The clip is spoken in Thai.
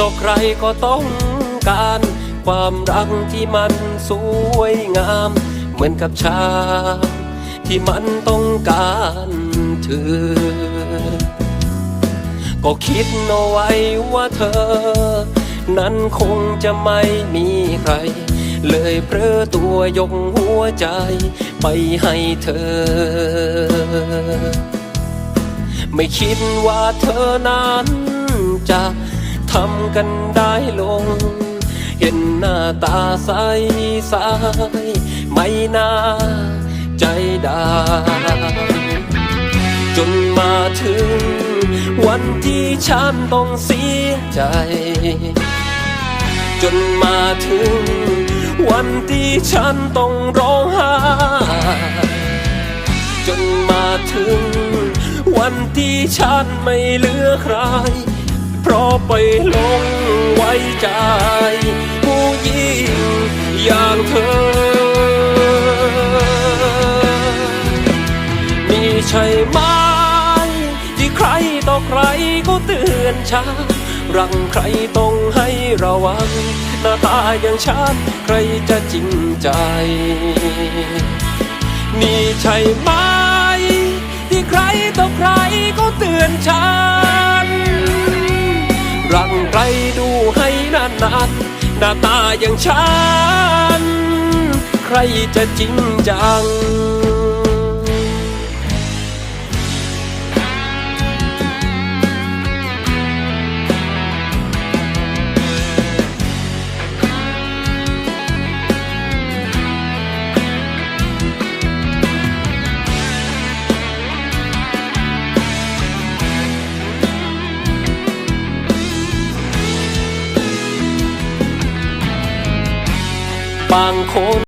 ต่อใครก็ต้องการ ความรักที่มันสวยงาม เหมือนกับชา ที่มันต้องการเธอ ก็คิดเอาไว้ว่าเธอ นั้นคงจะไม่มีใคร เลยเพลอตัวยกหัวใจไปให้เธอ ไม่คิดว่าเธอนั้นจะำกันได้ลง เห็นหน้าตาใสใสไม่น่าใจด้จนมาถึง วันที่ฉันต้องเสียใจ จนมาถึง วันที่ฉันต้องร้องไห้จนมาถึง วันที่ฉันไม่เหลือใคร เพราะไปหลงไว้ใจผู้หญิงอย่างเธอ มีใช่ไหมที่ใครต่อใครก็เตือนฉันรังใครต้องให้ระวัง หน้าตาอย่างฉันใครจะจริงใจนี่ใช่ไหมที่ใครต่อใครก็เตือนฉัน นานหน้าตาอย่างฉัน ใครจะจริงจัง บางคน